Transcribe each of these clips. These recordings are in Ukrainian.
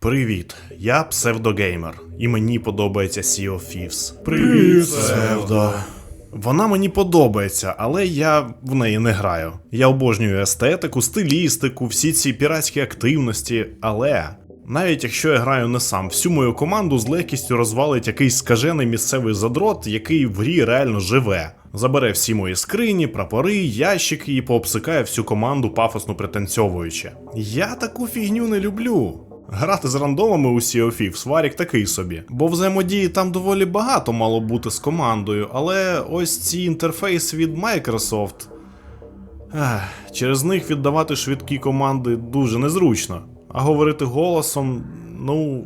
Привіт, я псевдогеймер, і мені подобається Sea of Thieves. Привіт, Псевдо. Вона мені подобається, але я в неї не граю. Я обожнюю естетику, стилістику, всі ці піратські активності, але. Навіть якщо я граю не сам, всю мою команду з легкістю розвалить якийсь скажений місцевий задрот, який в грі реально живе. Забере всі мої скрині, прапори, ящики і пообсикає всю команду пафосно пританцьовуючи. Я таку фігню не люблю. Грати з рандомами у Sea of Thieves варік такий собі, бо взаємодії там доволі багато мало бути з командою, але ось ці інтерфейси від Microsoft. Ех, через них віддавати швидкі команди дуже незручно. А говорити голосом, ну,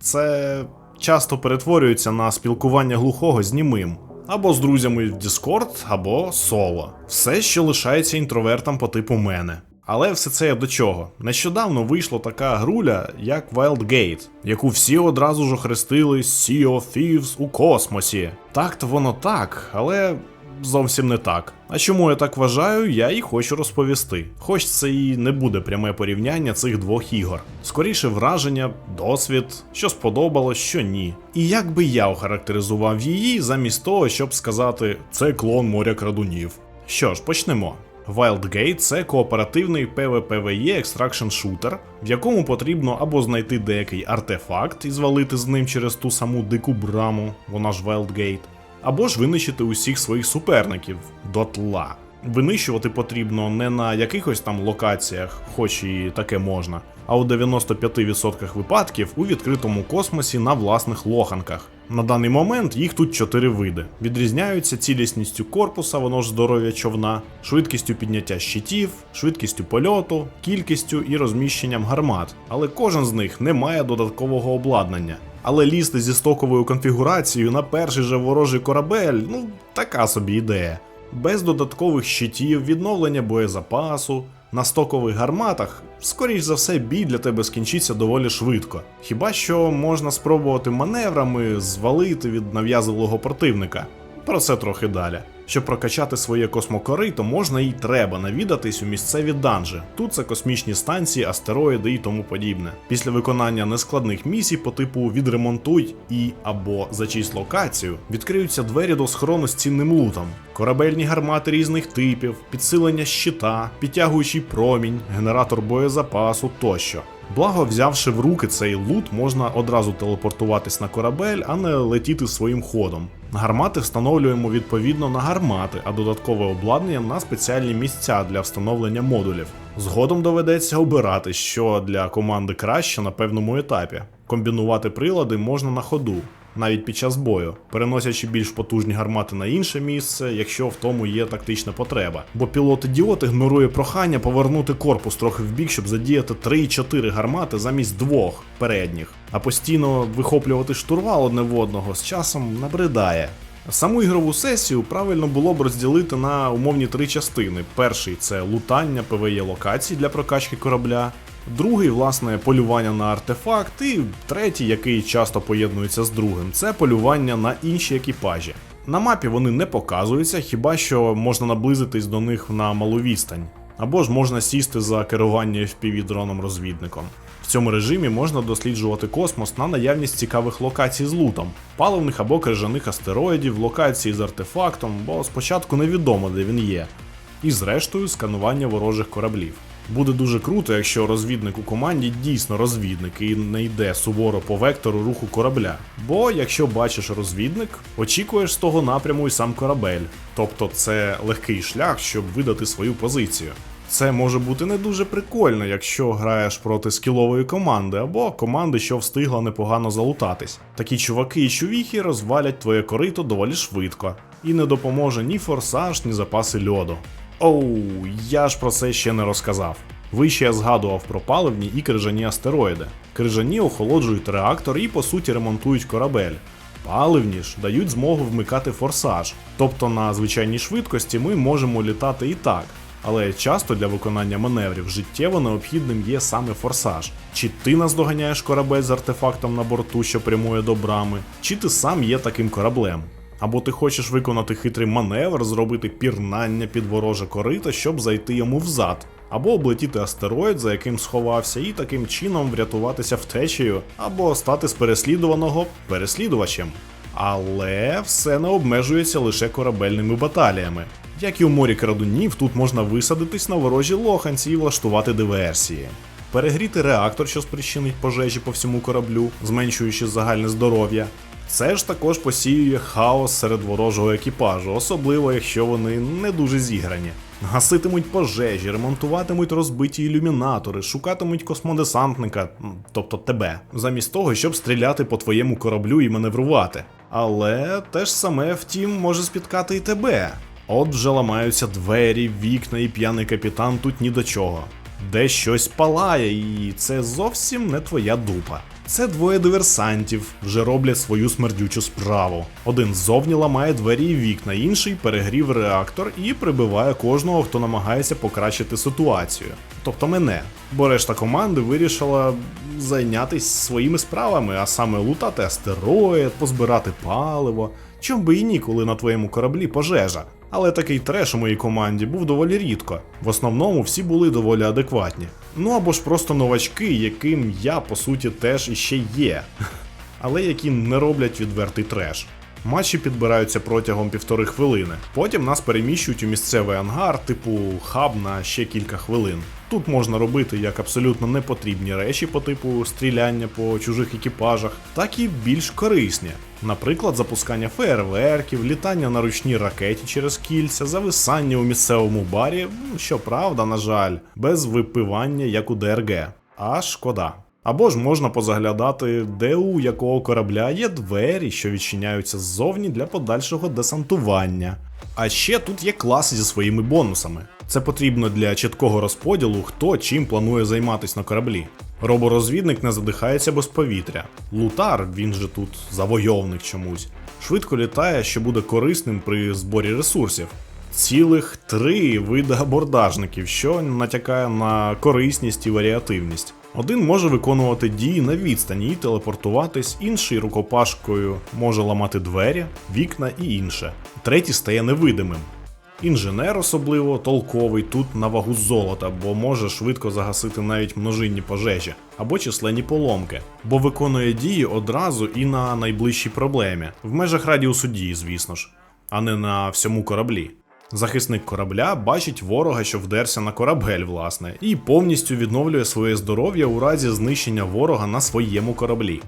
це часто перетворюється на спілкування глухого з німим. Або з друзями в Discord, або соло. Все, що лишається інтровертам по типу мене. Але все це до чого? Нещодавно вийшла така груля, як Wildgate, яку всі одразу ж охрестили Sea of Thieves у космосі. Так то воно так, але зовсім не так. А чому я так вважаю, я і хочу розповісти. Хоч це і не буде пряме порівняння цих двох ігор. Скоріше враження, досвід, що сподобалось, що ні. І як би я охарактеризував її, замість того, щоб сказати це клон моря крадунів. Що ж, почнемо. Wildgate це кооперативний PvPvE екстракшн шутер, в якому потрібно або знайти деякий артефакт і звалити з ним через ту саму дику браму, вона ж Wildgate, або ж винищити усіх своїх суперників дотла. Винищувати потрібно не на якихось там локаціях, хоч і таке можна, а у 95% випадків у відкритому космосі на власних лоханках. На даний момент їх тут чотири види. Відрізняються цілісністю корпуса, воно ж здоров'я човна, швидкістю підняття щитів, швидкістю польоту, кількістю і розміщенням гармат. Але кожен з них не має додаткового обладнання. Але лізти зі стоковою конфігурацією на перший же ворожий корабель, ну така собі ідея. Без додаткових щитів, відновлення боєзапасу, на стокових гарматах, скоріш за все, бій для тебе скінчиться доволі швидко. Хіба що можна спробувати маневрами звалити від нав'язливого противника. Про це трохи далі. Щоб прокачати своє космокорито, можна і треба навідатись у місцеві данжі. Тут це космічні станції, астероїди і тому подібне. Після виконання нескладних місій по типу відремонтуй і або зачисть локацію, відкриються двері до схорону з цінним лутом, корабельні гармати різних типів, підсилення щита, підтягуючий промінь, генератор боєзапасу тощо. Благо, взявши в руки цей лут, можна одразу телепортуватись на корабель, а не летіти своїм ходом. Гармати встановлюємо відповідно на гармати, а додаткове обладнання на спеціальні місця для встановлення модулів. Згодом доведеться обирати, що для команди краще на певному етапі. Комбінувати прилади можна на ходу, навіть під час бою, переносячи більш потужні гармати на інше місце, якщо в тому є тактична потреба. Бо пілот-ідіот ігнорує прохання повернути корпус трохи вбік, щоб задіяти 3-4 гармати замість двох передніх, а постійно вихоплювати штурвал одне в одного з часом набридає. Саму ігрову сесію правильно було б розділити на умовні три частини: перший це лутання ПВЄ локацій для прокачки корабля. Другий, власне, полювання на артефакт, і третій, який часто поєднується з другим, це полювання на інші екіпажі. На мапі вони не показуються, хіба що можна наблизитись до них на малу відстань, або ж можна сісти за керування FPV дроном розвідником. В цьому режимі можна досліджувати космос на наявність цікавих локацій з лутом, паливних або крижаних астероїдів, локації з артефактом, бо спочатку невідомо, де він є, і зрештою сканування ворожих кораблів. Буде дуже круто, якщо розвідник у команді дійсно розвідник і не йде суворо по вектору руху корабля. Бо якщо бачиш розвідник, очікуєш з того напряму і сам корабель. Тобто це легкий шлях, щоб видати свою позицію. Це може бути не дуже прикольно, якщо граєш проти скілової команди або команди, що встигла непогано залутатись. Такі чуваки і чувіхи розвалять твоє корито доволі швидко, і не допоможе ні форсаж, ні запаси льоду. Оу, я ж про це ще не розказав. Вище я згадував про паливні і крижані астероїди. Крижані охолоджують реактор і по суті ремонтують корабель. Паливні ж дають змогу вмикати форсаж. Тобто на звичайній швидкості ми можемо літати і так. Але часто для виконання маневрів життєво необхідним є саме форсаж. Чи ти наздоганяєш корабель з артефактом на борту, що прямує до брами, чи ти сам є таким кораблем. Або ти хочеш виконати хитрий маневр, зробити пірнання під вороже корито, щоб зайти йому взад. або облетіти астероїд, за яким сховався, і таким чином врятуватися втечею, або стати з переслідуваного переслідувачем. Але все не обмежується лише корабельними баталіями. Як і у морі крадунів, тут можна висадитись на ворожі лоханці і влаштувати диверсії. Перегріти реактор, що спричинить пожежі по всьому кораблю, зменшуючи загальне здоров'я. Це ж також посіює хаос серед ворожого екіпажу, особливо якщо вони не дуже зіграні. Гаситимуть пожежі, ремонтуватимуть розбиті ілюмінатори, шукатимуть космодесантника, тобто тебе, замість того, щоб стріляти по твоєму кораблю і маневрувати. Але те ж саме, втім, може спіткати і тебе. От вже ламаються двері, вікна і п'яний капітан тут ні до чого. Де щось палає, і це зовсім не твоя дупа. Це двоє диверсантів вже роблять свою смердючу справу. Один ззовні ламає двері і вікна, інший перегрів реактор і прибиває кожного, хто намагається покращити ситуацію. Тобто мене. Бо решта команди вирішила зайнятися своїми справами, а саме лутати астероїд, позбирати паливо. Чом би і ні, коли на твоєму кораблі пожежа. Але такий треш у моїй команді був доволі рідко. В основному всі були доволі адекватні. Ну або ж просто новачки, яким я по суті теж іще є, але які не роблять відвертий треш. Матчі підбираються протягом півтори хвилини. Потім нас переміщують у місцевий ангар, типу хаб на ще кілька хвилин. Тут можна робити як абсолютно непотрібні речі по типу стріляння по чужих екіпажах, так і більш корисні. Наприклад, запускання фейерверків, літання на ручній ракеті через кільця, зависання у місцевому барі, щоправда, на жаль, без випивання, як у ДРГ. А шкода. Або ж можна позаглядати, де у якого корабля є двері, що відчиняються ззовні для подальшого десантування. А ще тут є класи зі своїми бонусами. Це потрібно для чіткого розподілу, хто чим планує займатися на кораблі. Роборозвідник не задихається без повітря. Лутар, він же тут завойовник чомусь, швидко літає, що буде корисним при зборі ресурсів. Цілих три види абордажників, що натякає на корисність і варіативність. Один може виконувати дії на відстані і телепортуватись, інший рукопашкою може ламати двері, вікна і інше. Третій стає невидимим. Інженер особливо толковий тут на вагу золота, бо може швидко загасити навіть множинні пожежі або численні поломки, бо виконує дії одразу і на найближчій проблемі, в межах радіусу дії, звісно ж, а не на всьому кораблі. Захисник корабля бачить ворога, що вдерся на корабель, власне, і повністю відновлює своє здоров'я у разі знищення ворога на своєму кораблі.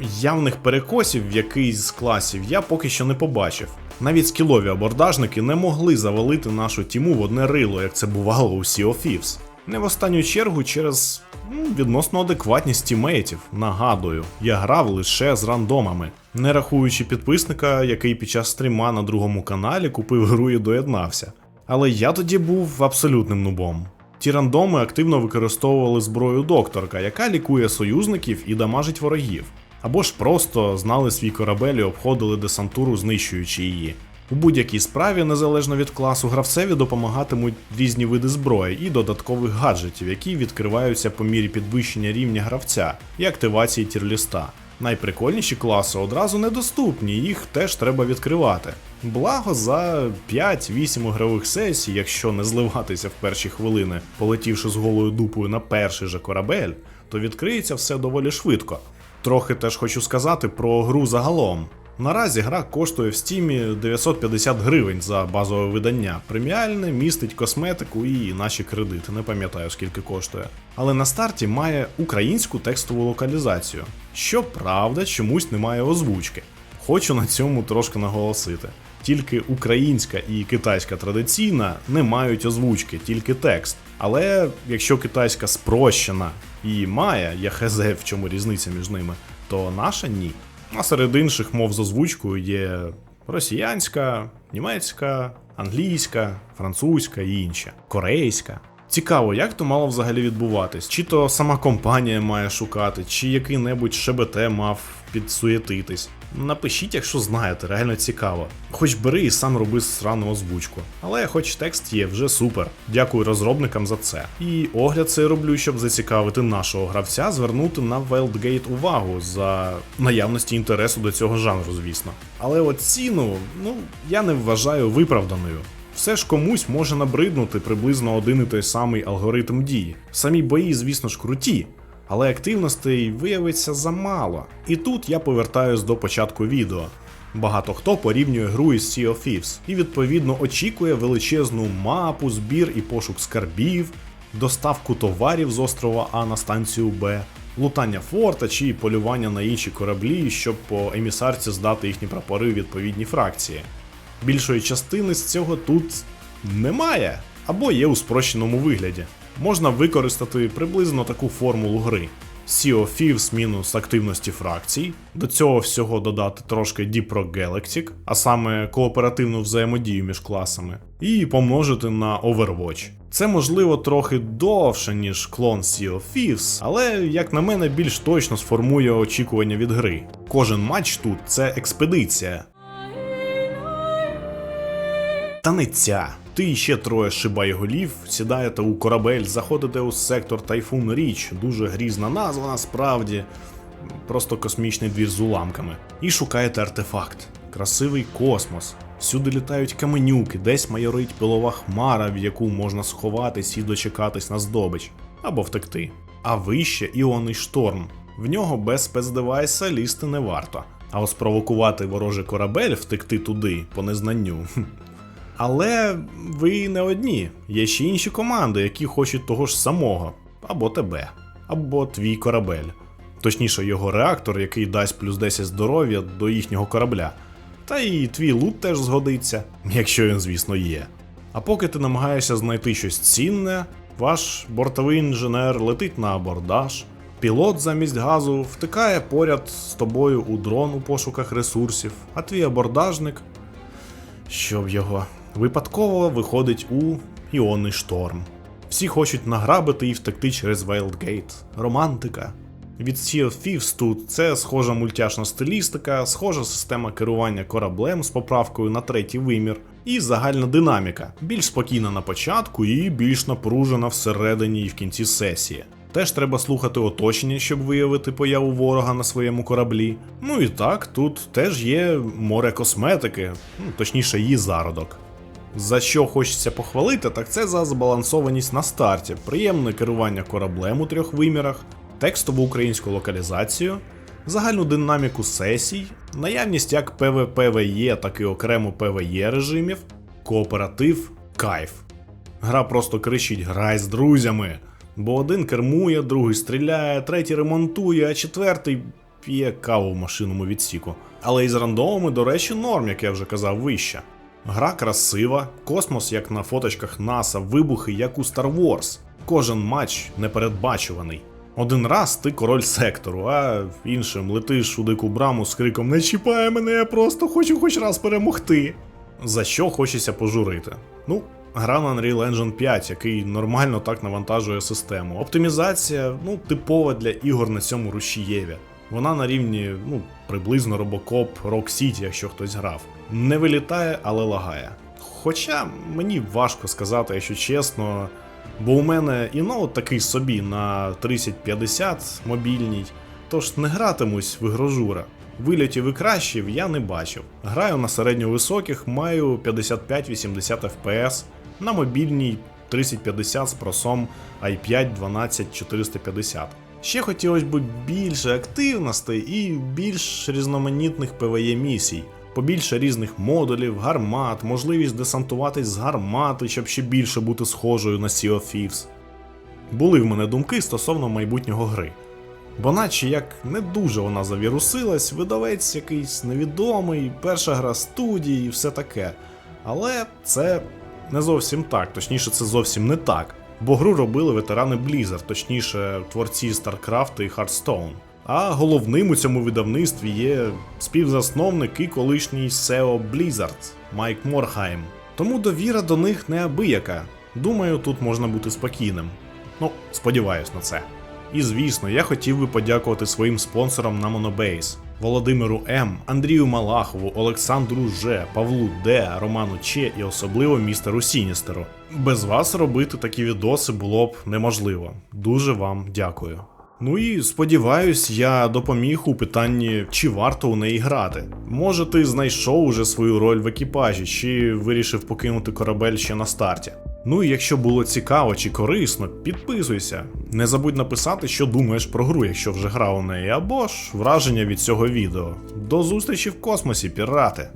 Явних перекосів в якийсь з класів я поки що не побачив. Навіть скілові абордажники не могли завалити нашу тіму в одне рило, як це бувало у Sea of Thieves. Не в останню чергу через ну, відносно адекватність тімейтів. Нагадую, я грав лише з рандомами, не рахуючи підписника, який під час стріма на другому каналі купив гру і доєднався. Але я тоді був абсолютним нубом. Ті рандоми активно використовували зброю докторка, яка лікує союзників і дамажить ворогів. Або ж просто знали свій корабель і обходили десантуру, знищуючи її. У будь-якій справі, незалежно від класу, гравцеві допомагатимуть різні види зброї і додаткових гаджетів, які відкриваються по мірі підвищення рівня гравця і активації тірліста. Найприкольніші класи одразу недоступні, їх теж треба відкривати. Благо за 5-8 ігрових сесій, якщо не зливатися в перші хвилини, полетівши з голою дупою на перший же корабель, то відкриється все доволі швидко. Трохи теж хочу сказати про гру загалом. Наразі гра коштує в стімі 950 гривень за базове видання. Преміальне містить косметику і наші кредити, не пам'ятаю скільки коштує. Але на старті має українську текстову локалізацію. Щоправда, чомусь немає озвучки. Хочу на цьому трошки наголосити. Тільки українська і китайська традиційна не мають озвучки, тільки текст. Але якщо китайська спрощена і має, я хз в чому різниця між ними, то наша ні. А серед інших мов з озвучкою є росіянська, німецька, англійська, французька і інша, корейська. Цікаво, як то мало взагалі відбуватись? Чи то сама компанія має шукати, чи який-небудь ШБТ мав підсуєтитись. Напишіть, якщо знаєте, реально цікаво. Хоч бери і сам роби срану озвучку. Але хоч текст є, вже супер. Дякую розробникам за це. І огляд цей роблю, щоб зацікавити нашого гравця, звернути на Wildgate увагу за наявності інтересу до цього жанру, звісно. Але от ціну, ну, я не вважаю виправданою. В Все ж комусь може набриднути приблизно один і той самий алгоритм дії. Самі бої, звісно ж, круті, але активностей виявиться замало. І тут я повертаюсь до початку відео. Багато хто порівнює гру із Sea of Thieves і відповідно очікує величезну мапу, збір і пошук скарбів, доставку товарів з острова А на станцію Б, лутання форта чи полювання на інші кораблі, щоб по емісарці здати їхні прапори у відповідні фракції. Більшої частини з цього тут немає, або є у спрощеному вигляді. Можна використати приблизно таку формулу гри. Sea of Thieves мінус активності фракцій, до цього всього додати трошки Deep Rock Galactic, а саме кооперативну взаємодію між класами, і помножити на Overwatch. Це можливо трохи довше, ніж клон Sea of Thieves, але, як на мене, більш точно сформує очікування від гри. Кожен матч тут це експедиція, та не ця. Ти і ще троє шибайголів сідаєте у корабель, заходите у сектор Тайфун Річ, дуже грізна назва насправді, просто космічний двір з уламками. І шукаєте артефакт. Красивий космос. Всюди літають каменюки, десь майорить пилова хмара, в яку можна сховатись і дочекатись на здобич, або втекти. А вище іонний шторм. В нього без спецдевайса лізти не варто. А от спровокувати ворожий корабель втекти туди по незнанню. Але ви не одні. Є ще інші команди, які хочуть того ж самого, або тебе, або твій корабель. Точніше, його реактор, який дасть плюс 10 здоров'я до їхнього корабля. Та і твій лут теж згодиться, якщо він, звісно, є. А поки ти намагаєшся знайти щось цінне, ваш бортовий інженер летить на абордаж, пілот замість газу втикає поряд з тобою у дрон у пошуках ресурсів, а твій абордажник щоб його випадково виходить у іонний шторм. Всі хочуть награбити і втекти через Wildgate. Романтика. Від Sea of Thieves тут це схожа мультяшна стилістика, схожа система керування кораблем з поправкою на третій вимір, і загальна динаміка, більш спокійна на початку і більш напружена всередині і в кінці сесії. Теж треба слухати оточення, щоб виявити появу ворога на своєму кораблі. Ну і так, тут теж є море косметики, ну, точніше, її зародок. За що хочеться похвалити, так це за збалансованість на старті, приємне керування кораблем у трьох вимірах, текстову українську локалізацію, загальну динаміку сесій, наявність як PvPvE, так і окремо PvE режимів, кооператив, кайф. Гра просто кричить грай з друзями. Бо один кермує, другий стріляє, третій ремонтує, а четвертий п'є каву в машинному відсіку. Але із рандомами, до речі, норм, як я вже казав, вище. Гра красива, космос, як на фоточках НАСА, вибухи, як у Star Wars. Кожен матч непередбачуваний. Один раз ти король сектору, а іншим летиш у дику браму з криком Не чіпай мене, я просто хочу хоч раз перемогти. За що хочеться пожурити? Ну, гра на Unreal Engine 5, який нормально так навантажує систему. Оптимізація, ну, типова для ігор на цьому рушієві. Вона на рівні, ну, приблизно Robocop Rock City, якщо хтось грав. Не вилітає, але лагає. Хоча мені важко сказати, якщо чесно, бо у мене і ноут такий собі на 3050 мобільній, тож не гратимусь в ігрожура. Вильотів і кращів я не бачив. Граю на середньовисоких, маю 55-80 FPS, на мобільній 3050 з просом i5 12450. Ще хотілося б більше активностей і більш різноманітних PvE місій. Побільше різних модулів, гармат, можливість десантуватись з гармати, щоб ще більше бути схожою на Sea of Thieves. Були в мене думки стосовно майбутнього гри. Бо наче як не дуже вона завірусилась, видавець якийсь невідомий, перша гра студії і все таке. Але це не зовсім так, точніше, це зовсім не так. Бо гру робили ветерани Blizzard, точніше, творці StarCraft і Hearthstone. А головним у цьому видавництві є співзасновник і колишній SEO Blizzard Майк Морхайм. Тому довіра до них неабияка. Думаю, тут можна бути спокійним. Ну, сподіваюсь на це. І звісно, я хотів би подякувати своїм спонсорам на Monobase. Володимиру М, Андрію Малахову, Олександру Ж, Павлу Д, Роману Ч і особливо містеру Сіністеру. Без вас робити такі відоси було б неможливо. Дуже вам дякую. Ну і сподіваюсь, я допоміг у питанні, чи варто у неї грати. Може, ти знайшов уже свою роль в екіпажі, чи вирішив покинути корабель ще на старті. Ну і якщо було цікаво чи корисно, підписуйся. Не забудь написати, що думаєш про гру, якщо вже грав у неї, або ж враження від цього відео. До зустрічі в космосі, пірати!